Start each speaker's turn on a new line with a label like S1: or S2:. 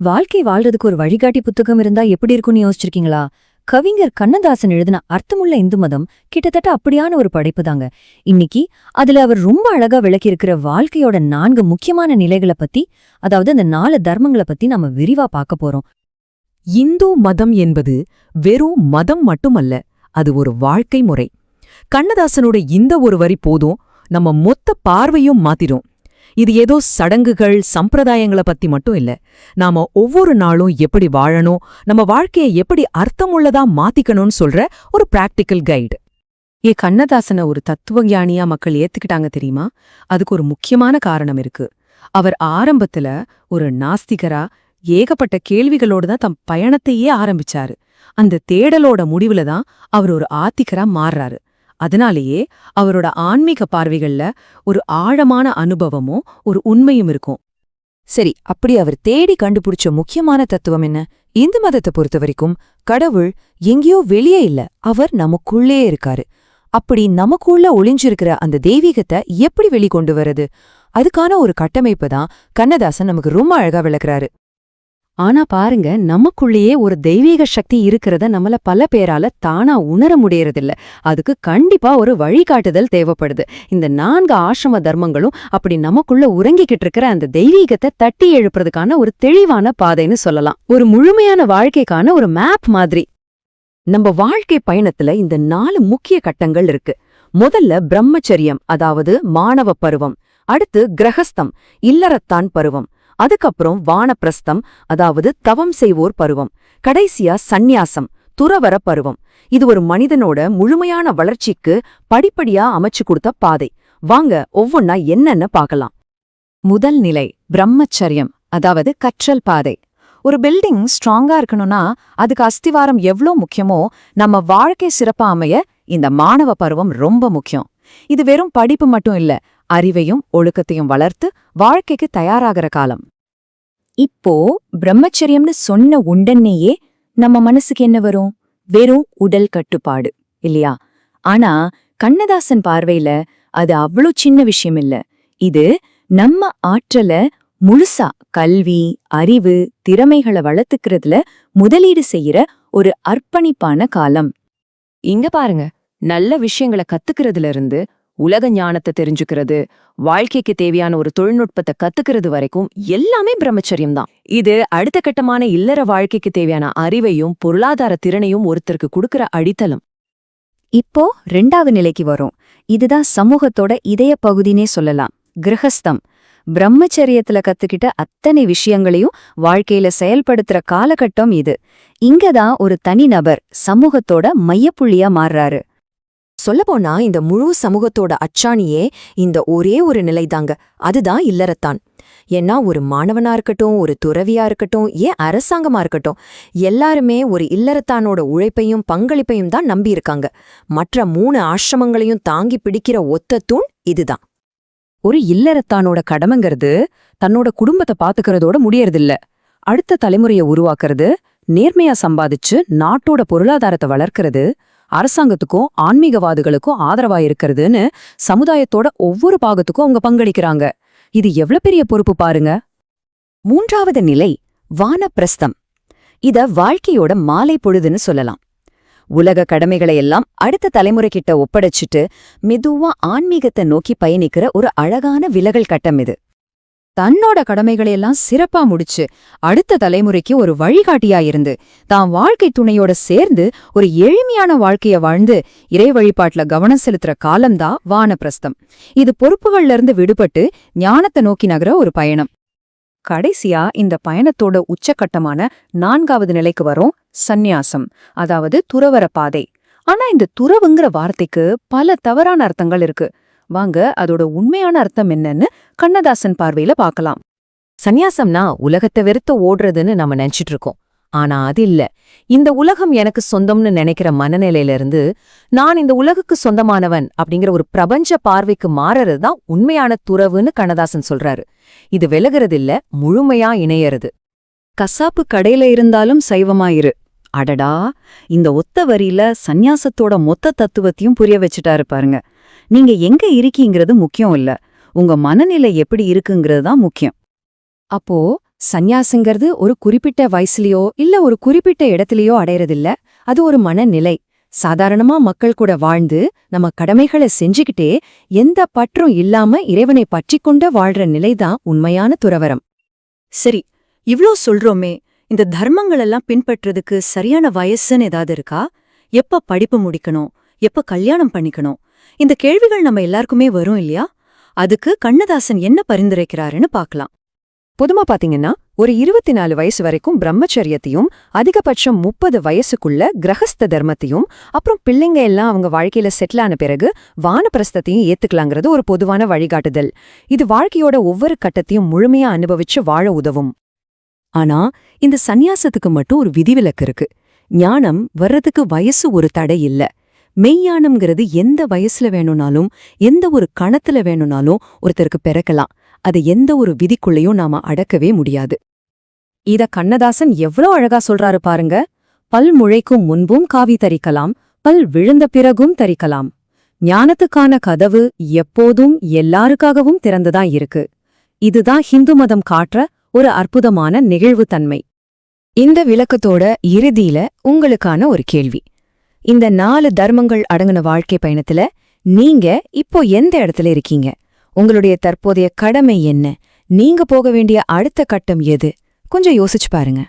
S1: வாழ்க்கை வாழ்றதுக்கு ஒரு வழிகாட்டி புத்தகம் இருந்தா எப்படி இருக்கும்னு யோசிச்சிருக்கீங்களா? கவிஞர் கண்ணதாசன் எழுதின அர்த்தமுள்ள இந்து மதம் கிட்டத்தட்ட அப்படியான ஒரு படைப்பு தாங்க. இன்னைக்கு அதுல அவர் ரொம்ப அழகா விளக்கியிருக்கிற வாழ்க்கையோட நான்கு முக்கியமான நிலைகளை பத்தி அதாவது அந்த நாலு தர்மங்களை பத்தி நம்ம விரிவா பார்க்க போறோம்.
S2: இந்து மதம் என்பது வெறும் மதம் மட்டுமல்ல அது ஒரு வாழ்க்கை முறை. கண்ணதாசனோட இந்த ஒரு வரி போதும் நம்ம மொத்த பார்வையும் மாத்திடும் இது ஏதோ சடங்குகள் சம்பிரதாயங்கள பத்தி மட்டும் இல்ல. நாம ஒவ்வொரு நாளும் எப்படி வாழணும் நம்ம வாழ்க்கையை எப்படி அர்த்தமுள்ளதா மாத்திக்கணும்னு சொல்ற ஒரு பிராக்டிக்கல் கைடு ஏ கண்ணதாசனை ஒரு தத்துவ ஞானியா மக்கள் ஏத்துக்கிட்டாங்க தெரியுமா? அதுக்கு ஒரு முக்கியமான காரணம் இருக்கு. அவர் ஆரம்பத்துல ஒரு நாஸ்திகரா ஏகப்பட்ட கேள்விகளோட தான் தம் பயணத்தையே ஆரம்பிச்சாரு. அந்த தேடலோட முடிவுல தான் அவர் ஒரு ஆத்திகரா மாறுறாரு. அதனாலேயே அவரோட ஆன்மீக பார்வைகள்ல ஒரு ஆழமான அனுபவமும் ஒரு உண்மையும் இருக்கும்.
S3: சரி அப்படி அவர் தேடி கண்டுபிடிச்ச முக்கியமான தத்துவம் என்ன? இந்து மதத்தை பொறுத்த வரைக்கும் கடவுள் எங்கேயோ வெளியே இல்ல அவர் நமக்குள்ளே இருக்காரு. அப்படி நமக்குள்ள ஒளிஞ்சிருக்கிற அந்த தெய்வீகத்தை எப்படி வெளிக்கொண்டு வரது அதுக்கான ஒரு கட்டமைப்பு தான் கண்ணதாசன் நமக்கு ரொம்ப அழகா விளக்குறாரு.
S1: ஆனா பாருங்க நமக்குள்ளேயே ஒரு தெய்வீக சக்தி இருக்கிறத நம்மள பல பேரால தானா உணர முடியறதில்ல. அதுக்கு கண்டிப்பா ஒரு வழிகாட்டுதல் தேவைப்படுது. இந்த நான்கு ஆசிரம தர்மங்களும் அப்படி நமக்குள்ள உறங்கிக்கிட்டு இருக்கிற அந்த தெய்வீகத்தை தட்டி எழுப்புறதுக்கான ஒரு தெளிவான பாதைன்னு சொல்லலாம். ஒரு முழுமையான வாழ்க்கைக்கான ஒரு மேப் மாதிரி. நம்ம வாழ்க்கை பயணத்துல இந்த நாலு முக்கிய கட்டங்கள் இருக்கு. முதல்ல பிரம்மச்சரியம் அதாவது மாணவ பருவம். அடுத்து கிரகஸ்தம் இல்லறத்தான் பருவம். அதுக்கப்புறம் வானப்பிரஸ்தம் அதாவது தவம் செய்வோர் பருவம் கடைசியா சந்நியாசம் துறவர பருவம். இது ஒரு மனிதனோட முழுமையான வளர்ச்சிக்கு படிப்படியா அமைச்சு கொடுத்த பாதை. வாங்க ஒவ்வொன்னா என்னன்னு பார்க்கலாம். முதல் நிலை பிரம்மச்சரியம் அதாவது கற்றல் பாதை. ஒரு பில்டிங் ஸ்ட்ராங்கா இருக்கணும்னா அதுக்கு அஸ்திவாரம் எவ்ளோ முக்கியமோ நம்ம வாழ்க்கை சிறப்பா அமைய இந்த மாணவ பருவம் ரொம்ப முக்கியம். இது வெறும் படிப்பு மட்டும் இல்ல அறிவையும் ஒழுக்கத்தையும் வளர்த்து வாழ்க்கைக்கு தயாராகிற காலம். இப்போ பிரம்மச்சரியம்னு சொன்ன உடனேயே நம்ம மனசுக்கு என்ன வரும்? வெறும் உடல் கட்டுப்பாடு இல்லையா? ஆனா கண்ணதாசன் பார்வையில அது அவ்வளோ சின்ன விஷயம் இல்ல. இது நம்ம ஆற்றல முழுசா கல்வி அறிவு திறமைகளை வளர்த்துக்கிறதுல முதலீடு செய்யற ஒரு அர்ப்பணிப்பான காலம்.
S2: இங்க பாருங்க நல்ல விஷயங்களை கத்துக்கிறதுல இருந்து உலக ஞானத்தை தெரிஞ்சுக்கிறது வாழ்க்கைக்கு தேவையான ஒரு தொழில்நுட்பத்தை கத்துக்கிறது வரைக்கும் எல்லாமே பிரம்மச்சரியம் தான் இது அடுத்த கட்டமான இல்லற வாழ்க்கைக்கு தேவையான அறிவையும் பொருளாதார திறனையும் ஒருத்தருக்கு கொடுக்கிற அடித்தளம்.
S1: இப்போ ரெண்டாவது நிலைக்கு வரும். இதுதான் சமூகத்தோட இதய பகுதினே சொல்லலாம். கிரகஸ்தம். பிரம்மச்சரியத்துல கத்துக்கிட்ட அத்தனை விஷயங்களையும் வாழ்க்கையில செயல்படுத்துற காலகட்டம் இது. இங்கதான் ஒரு தனிநபர் சமூகத்தோட மையப்புள்ளியா மாறுறாரு.
S3: சொல்லப்போனா இந்த முழு சமூகத்தோட அச்சாணியே இந்த ஒரே ஒரு நிலைதாங்க. அதுதான் இல்லறத்தான். ஏன்னா ஒரு மாணவனா இருக்கட்டும் ஒரு துறவியா இருக்கட்டும் ஏன் அரசாங்கமா இருக்கட்டும் எல்லாருமே ஒரு இல்லறத்தானோட உழைப்பையும் பங்களிப்பையும் தான் நம்பியிருக்காங்க. மற்ற மூணு ஆசிரமங்களையும் தாங்கி பிடிக்கிற ஒத்த தூண் இதுதான்.
S2: ஒரு இல்லறத்தானோட கடமைங்கிறது தன்னோட குடும்பத்தை பாத்துக்கிறதோட முடியறதில்ல. அடுத்த தலைமுறைய உருவாக்குறது நேர்மையா சம்பாதிச்சு நாட்டோட பொருளாதாரத்தை வளர்க்கறது அரசாங்கத்துக்கும் ஆன்மீகவாதிகளுக்கும் ஆதரவா இருக்கிறதுன்னு சமுதாயத்தோட ஒவ்வொரு பாகத்துக்கும் அவங்க பங்களிக்கிறாங்க. இது எவ்வளவு பெரிய பொறுப்பு பாருங்க.
S1: மூன்றாவது நிலை வானப்பிரஸ்தம். இத வாழ்க்கையோட மாலை பொழுதுன்னு சொல்லலாம். உலக கடமைகளை எல்லாம் அடுத்த தலைமுறை கிட்ட ஒப்படைச்சிட்டு மெதுவா ஆன்மீகத்தை நோக்கி பயணிக்கிற ஒரு அழகான விலகல் கட்டம் இது.
S3: தன்னோட கடமைகளையெல்லாம் சிறப்பா முடிச்சு அடுத்த தலைமுறைக்கு ஒரு வழிகாட்டியா இருந்து தான் வாழ்க்கை துணையோட சேர்ந்து ஒரு எளிமையான வாழ்க்கைய வாழ்ந்து இறை வழிபாட்டுல கவனம் செலுத்துற காலம்தான் வானப்பிரஸ்தம். இது பொறுப்புகள்ல இருந்து விடுபட்டு ஞானத்தை நோக்கி நகர ஒரு பயணம்.
S2: கடைசியா இந்த பயணத்தோட உச்சக்கட்டமான நான்காவது நிலைக்கு வரும் சந்நியாசம் அதாவது துறவர பாதை. ஆனா இந்த துறவுங்கிற வார்த்தைக்கு பல தவறான அர்த்தங்கள் இருக்கு. வாங்க அதோட உண்மையான அர்த்தம் என்னன்னு கண்ணதாசன் பார்வையில பார்க்கலாம்.
S3: சந்நியாசம்னா உலகத்தை வெறுத்து ஓடுறதுன்னு நம்ம நினைச்சிட்டு இருக்கோம். ஆனா அது இல்ல. இந்த உலகம் எனக்கு சொந்தம்னு நினைக்கிற மனநிலையில இருந்து நான் இந்த உலகுக்கு சொந்தமானவன் அப்படிங்கிற ஒரு பிரபஞ்ச பார்வைக்கு மாறறது தான் உண்மையான துறவுன்னு கண்ணதாசன் சொல்றாரு. இது விலகுறதில்ல முழுமையா இணையறது.
S1: கசாப்பு கடையில இருந்தாலும் சைவமாயிரு. அடடா இந்த ஒத்த வரியில சந்நியாசத்தோட மொத்த தத்துவத்தையும் புரிய வச்சுட்டாரு பாருங்க. நீங்க எங்க இருக்கீங்கிறது முக்கியம் இல்ல. உங்க மனநிலை எப்படி இருக்குங்கிறது தான் முக்கியம்.
S3: அப்போ
S1: சந்நியாசங்கிறது ஒரு குறிப்பிட்ட வயசுலயோ இல்ல ஒரு குறிப்பிட்ட இடத்துலயோ அடையறதில்ல. அது ஒரு மனநிலை. சாதாரணமா மக்கள் கூட வாழ்ந்து நம்ம கடமைகளை செஞ்சுக்கிட்டே எந்த பற்றும் இல்லாம இறைவனை பற்றிக்கொண்டு வாழ்ற நிலைதான் உண்மையான துறவரம்
S4: சரி இவ்ளோ சொல்றோமே இந்த தர்மங்கள் எல்லாம் பின்பற்றுறதுக்கு சரியான வயசுன்னு ஏதாவது இருக்கா? எப்ப படிப்பு முடிக்கணும்? எப்ப கல்யாணம் பண்ணிக்கணும்? இந்த கேள்விகள் நம்ம எல்லாருக்குமே வரும் இல்லையா? அதுக்கு கண்ணதாசன் என்ன பரிந்துரைக்கிறாருன்னு பார்க்கலாம்.
S1: பொதுமா பாத்தீங்கன்னா ஒரு இருபத்தி நாலு வயசு வரைக்கும் பிரம்மச்சரியத்தையும் அதிகபட்சம் முப்பது வயசுக்குள்ள கிரகஸ்த தர்மத்தையும் அப்புறம் பிள்ளைங்க எல்லாம் அவங்க வாழ்க்கையில செட்டில் ஆன பிறகு வானப்பிரஸ்தத்தையும் ஏத்துக்கலாங்கிறது ஒரு பொதுவான வழிகாட்டுதல். இது வாழ்க்கையோட ஒவ்வொரு கட்டத்தையும் முழுமையா அனுபவிச்சு வாழ உதவும். ஆனா இந்த சந்நியாசத்துக்கு மட்டும் ஒரு விதிவிலக்கு இருக்கு. ஞானம் வர்றதுக்கு வயசு ஒரு தடை இல்ல. மெய்ஞானம்ங்கிறது எந்த வயசுல வேணும்னாலும் எந்த ஒரு கணத்துல வேணும்னாலும் ஒருத்தருக்கு பிறக்கலாம். அதை எந்த ஒரு விதிக்குள்ளேயும் நாம அடக்கவே முடியாது. இத கண்ணதாசன் எவ்ளோ அழகா சொல்றாரு பாருங்க. பல் முளைக்கும் முன்பும் காவி தரிக்கலாம் பல் விழுந்த பிறகும் தரிக்கலாம். ஞானத்துக்கான கதவு எப்போதும் எல்லாருக்காகவும் திறந்துதான் இருக்கு. இதுதான் ஹிந்து மதம் காட்டுற ஒரு அற்புதமான நிகழ்வுத்தன்மை. இந்த விளக்கத்தோட இறுதியில உங்களுக்கான ஒரு கேள்வி. இந்த நாலு தர்மங்கள் அடங்கின வாழ்க்கை பயணத்துல நீங்க இப்போ எந்த இடத்துல இருக்கீங்க? உங்களுடைய தற்போதைய கடமை என்ன? நீங்க போக வேண்டிய அடுத்த கட்டம் எது? கொஞ்சம் யோசிச்சு பாருங்க.